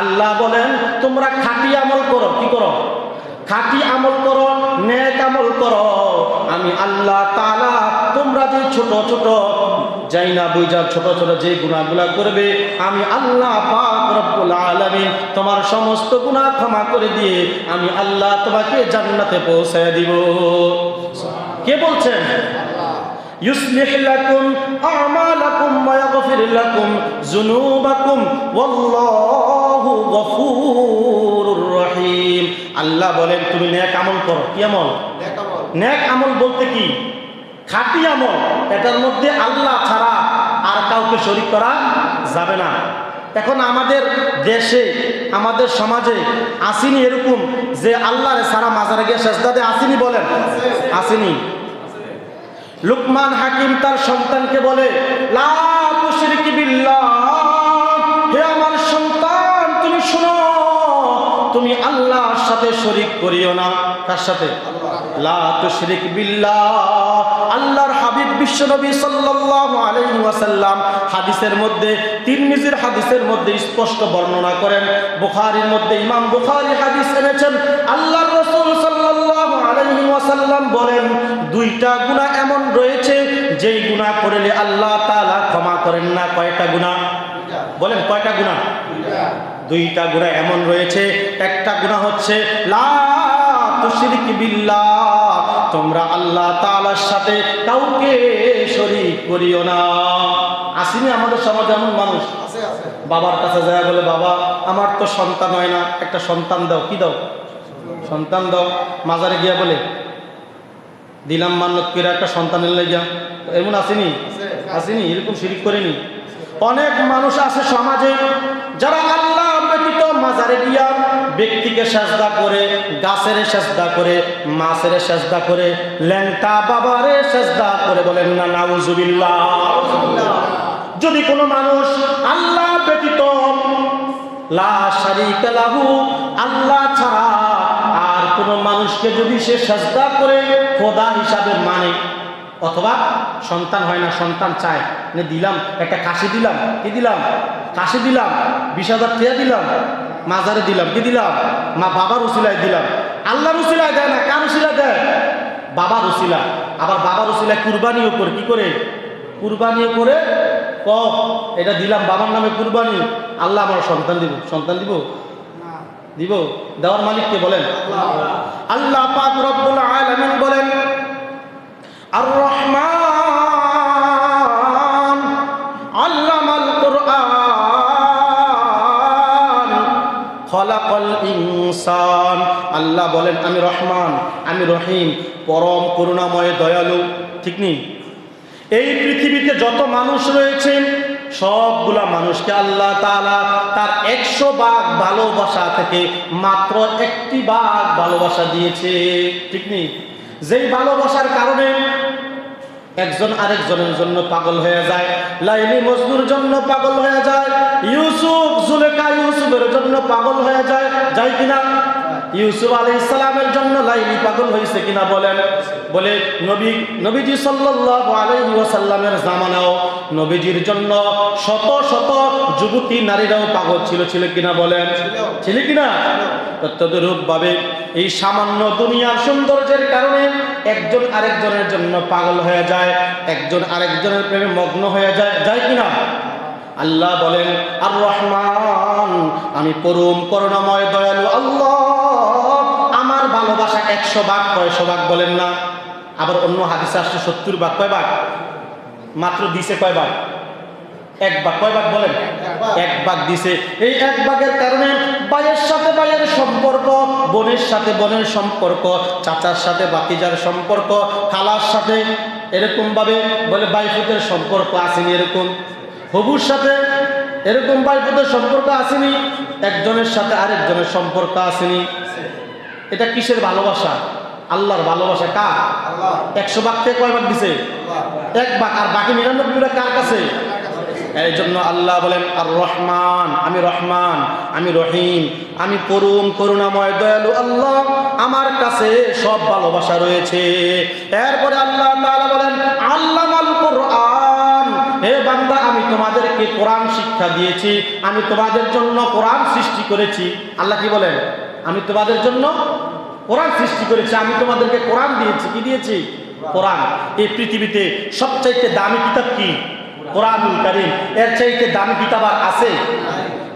আল্লাহু বলেন, তোমরা খাঁটি আমল করো। কি করো? খাঁটি আমল করো, নেক আমল করো। আমি আল্লাহ তাআলা তোমরা যে ছোট ছোট, যাই না বুঝা ছোট ছোট যে গুনাহগুলা করবে, আমি আল্লাহ তোমার সমস্ত গুনাহ ক্ষমা করে দিয়ে আমি আল্লাহ তোমাকে জান্নাতে পৌঁছায় দিব। কে বলছেন? يصلح لكم أعمالكم ويغفر لكم ذنوبكم والله غفور رحيم আল্লাহ বলেন তুমি নেক আমল করো কি আমল নেক আমল বলতে কি খাঁটি আমল এটার মধ্যে আল্লাহ ছাড়া আর কাউকে শরীক করা যাবে না এখন আমাদের দেশে আমাদের সমাজে আসিনি এরকম যে আল্লাহরে সারা মাজারে গিয়ে শেষদাদে আসিনি বলেন আসিনি লুকমান হাকিম তার সন্তানকে বলে আমার সন্তান, তুমি তুমি আল্লাহর সাথে শরীক করিও না। সাথে? হাদিসের মধ্যে হাদিসের মধ্যে স্পষ্ট বর্ণনা করেন। বুখারীর মধ্যে ইমাম বুখারী হাদিস এনেছেন সাল্লাল্লাহু আলাইহি ওয়াসাল্লাম বলেন দুইটা গুনাহ এমন রয়েছে যেই গুনাহ করলে আল্লাহ তাআলা ক্ষমা করেন না কয়টা গুনাহ? বলেন কয়টা গুনাহ? দুইটা গুনাহ এমন রয়েছে একটা গুনাহ হচ্ছে লা বিল্লাহ তোমরা আল্লাহ তাআলার সাথে কাউকে শরীক করিও না। আসিনি আমাদের সমাজে এমন মানুষ? বাবার কাছে যায় বলে বাবা আমার তো সন্তান হয় না একটা সন্তান দাও কি দাও? সন্তান দাও। মাজারে গিয়া বলে, দিলাম মান্নত করে একটা সন্তানের লেগিয়া এমন আসেনি? আসেনি, এরকম শিরিক করেনি। অনেক মানুষ আছে সমাজে যারা আল্লাহ ব্যতীত মাজারে গিয়া ব্যক্তিকে সাজদা করে, গাছের সাজদা করে, মাছের সাজদা করে, ল্যাংটা বাবারে সাজদা করে বলেন না, নাউজুবিল্লাহ। যদি কোনো মানুষ আল্লাহ ব্যতীত, লা শারিকা লাহু, আল্লাহ ছাড়া কোন মানুষকে যদি সে সাজদা করে, খোদা হিসাবে মানে অথবা সন্তান হয় না, সন্তান চায়, নে দিলাম, একটা কাশি দিলাম, কি দিলাম? কাশি দিলাম, বিশ হাজার টাকা দিলাম, মাজারে দিলাম, কি দিলাম? মা বাবার উসিলায় দিলাম। আল্লাহর উসিলায় দেয় না, কার উসিলা দেয়? বাবার উসিলা। আবার বাবার উসিলায় কুরবানিও করে, কি করে? কুরবানিও করে ক এটা দিলাম, বাবার নামে কুরবানি। আল্লাহ আমার সন্তান দিব সন্তান দিব? দিব? দেওয়ার মালিককে বলেন? আল্লাহ পাক রব্বুল আলামিন বলেন আর রহমান আল্লামাল কোরআন, খলাকল ইনসান। আল্লাহ বলেন, আমি রহমান, আমি রহিম, পরম করুণাময়, দয়ালু। ঠিক নেই? এই পৃথিবীতে যত মানুষ রয়েছেন সবগুলা মানুষকে আল্লাহ তাআলা তার একশো ভাগ ভালোবাসা থেকে মাত্র একটি ভাগ ভালোবাসা দিয়েছে। ঠিক নেই? যেই ভালোবাসার কারণে একজন আরেকজনের জন্য পাগল হয়ে যায়, লাইলি মজনুর জন্য পাগল হয়ে যায়, ইউসুফ, জুলেখা ইউসুফের জন্য পাগল হয়ে যায় যায় কিনা? ইউসুফ আলী ইসলামের জন্য লাইলি পাগল হয়েছে কিনা বলেন? বলে, নবী, নবীজি সাল্লাল্লাহু আলাইহি ওয়াসাল্লামের জামানাও নবীজির জন্য শত শত যুবতী নারীরাও পাগল ছিল ছিল কিনা বলেন? ছিল কিনা? তদ্রূপ ভাবে এই সামান্য দুনিয়ার সৌন্দর্যের কারণে একজন আরেকজনের জন্য পাগল হয়ে যায়, একজন আরেকজনের প্রেমে মগ্ন হয়ে যায় যায় কিনা? আল্লাহ বলেন, আর রহমান, আমি পরম করুণাময়, দয়ালু আল্লাহ। একশো ভাগ, কয়শো ভাগ বলেন না। আবার অন্য হাদিসে আসছে সত্তর ভাগ, কয় ভাগ? মাত্র দিছে কয় ভাগ? এক ভাগ, কয় ভাগ বলেন? এক ভাগ দিছে। এই এক ভাগের কারণে ভাইয়ের সাথে ভাইয়ের সম্পর্ক, বোনের সাথে বোনের সম্পর্ক, চাচার সাথে বাতিজার সম্পর্ক, খালার সাথে এরকম ভাবে বলে বাইফুতের সম্পর্ক আসেনি এরকম। হবুর সাথে এরকম বাইফুতের সম্পর্ক আসেনি, একজনের সাথে আরেকজনের সম্পর্ক আসেনি। এটা কিসের ভালোবাসা? আল্লাহর ভালোবাসা কার? একশো ভাগ থেকে কয় দিছে? এক ভাগ। আর বাকি নিরানব্বইটা কার কাছে? এই জন্য আল্লাহ বলেন আর রহমান আমি রহমান আমি রহিম আমি করুম করুণাময় দয়ালু আল্লাহ আমার কাছে সব ভালোবাসা রয়েছে। এরপরে আল্লাহ তাআলা বলেন আল্লাহ কোরআন হে বান্দা আমি তোমাদেরকে কোরআন শিক্ষা দিয়েছি আমি তোমাদের জন্য কোরআন সৃষ্টি করেছি। আল্লাহ কি বলেন? আমি তোমাদের জন্য কোরআন সৃষ্টি করেছে, আমি তোমাদেরকে কোরআন দিয়েছি। কি দিয়েছি? কোরআন। এই পৃথিবীতে সবচাইতে দামি কিতাব কি? কোরআন এর চাইতে দামি কিতাব আর আছে?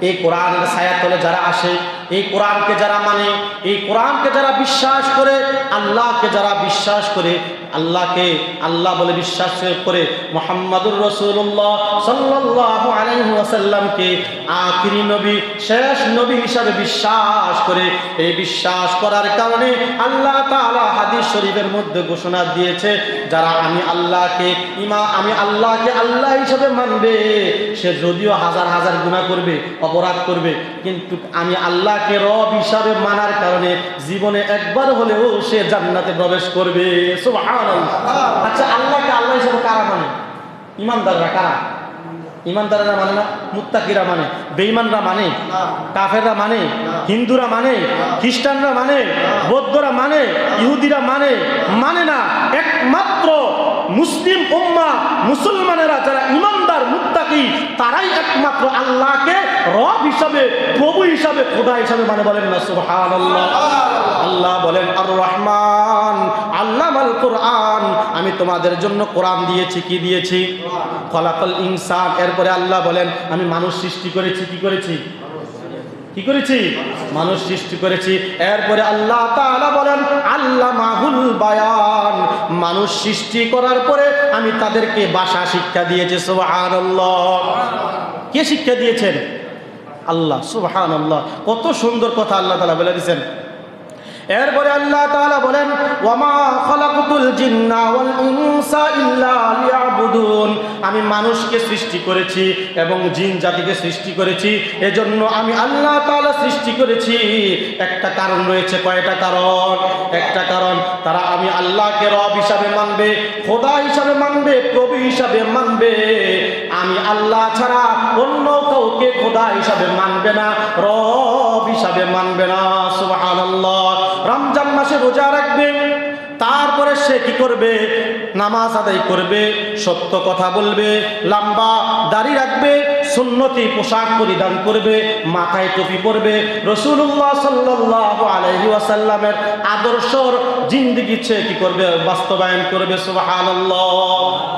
এই কোরআনের ছায়ার তলে যারা আসে, এই কোরআনকে যারা মানে এই কোরআনকে যারা বিশ্বাস করে, আল্লাহকে যারা বিশ্বাস করে, আল্লাহকে, আল্লাহ বলে বিশ্বাস করে মোহাম্মদুর রসুল্লাহ সাল্লাহ আলাইসাল্লামকে আখিরি নবী, শেষ নবী হিসাবে বিশ্বাস করে। এই বিশ্বাস করার কারণে আল্লাহ তাআলা হাদিস শরীফের মধ্যে ঘোষণা দিয়েছে, যারা আমি আল্লাহকে, ইমা, আমি আল্লাহকে আল্লাহ হিসাবে মানবে, সে যদিও হাজার হাজার গুণা করবে অপরাধ করবে। কিন্তু আমি আল্লাহকে রব হিসাবে মানার কারণে জীবনে একবার হলেও সে জান্নাতে প্রবেশ করবে। আচ্ছা আল্লাহকে আল্লাহ হিসাবে কারা মানে? ইমানদাররা কারা? ইমানদাররা মানে না, মুত্তাকিরা মানে বেঈমানরা মানে কাফেররা মানে হিন্দুরা মানে খ্রিস্টানরা মানে বৌদ্ধরা মানে ইহুদিরা মানে মানে না, একমাত্র মুসলিম উম্মা মুসলমানেরা যারা ইমানদার, মুত্তাকি, তারাই একমাত্র আল্লাহকে রব হিসাবে, প্রভু হিসাবে, খোদা হিসাবে মানে বলেন না, সুবহানাল্লাহ। আল্লাহ বলেন আর রহমান আল্লাহ আল্লামাল কোরআন। আমি তোমাদের জন্য কোরআন দিয়েছি, কি দিয়েছি? ফলাফল ইনসান। এরপরে আল্লাহ বলেন, আমি মানুষ সৃষ্টি করেছি, কি করেছি? কি করেছি? মানুষ সৃষ্টি করেছি। এরপরে আল্লাহ বলেন আল্লাহ মাহুল বায়ান। মানুষ সৃষ্টি করার পরে আমি তাদেরকে ভাষা শিক্ষা দিয়েছি, সুবহানাল্লাহ। কে শিক্ষা দিয়েছেন? আল্লাহ, সুবহানাল্লাহ। কত সুন্দর কথা আল্লাহ তাআলা বলে দিয়েছেন। এরপরে আল্লাহ তাআলা বলেন, ওয়ামা খালাকুতুল জিন্না আমি মানুষকে সৃষ্টি করেছি এবং জিন জাতিকে সৃষ্টি করেছি, এজন্য আমি আল্লাহ তাআলা সৃষ্টি করেছি। একটা কারণ রয়েছে, কয়টা কারণ? একটা কারণ, তারা আমি আল্লাহকে রব হিসাবে মানবে, খোদা হিসাবে মানবে, প্রভু হিসাবে মানবে। আমি আল্লাহ ছাড়া অন্য কাউকে খোদা হিসাবে মানবে না, রব হিসাবে মানবে না, সুবহানাল্লাহ। রমজান মাসে রোজা রাখবে, তারপরে সে কি করবে? নামাজ আদায় করবে, সত্য কথা বলবে, লম্বা দাড়ি রাখবে, সুন্নতি পোশাক পরিধান করবে, মাথায় টুপি পরবে। রসুল্লাহ সাল্লাহ আলহি ওয়াসাল্লামের আদর্শর জিন্দিগি সে কি করবে? বাস্তবায়ন করবে, সুবহানাল্লাহ।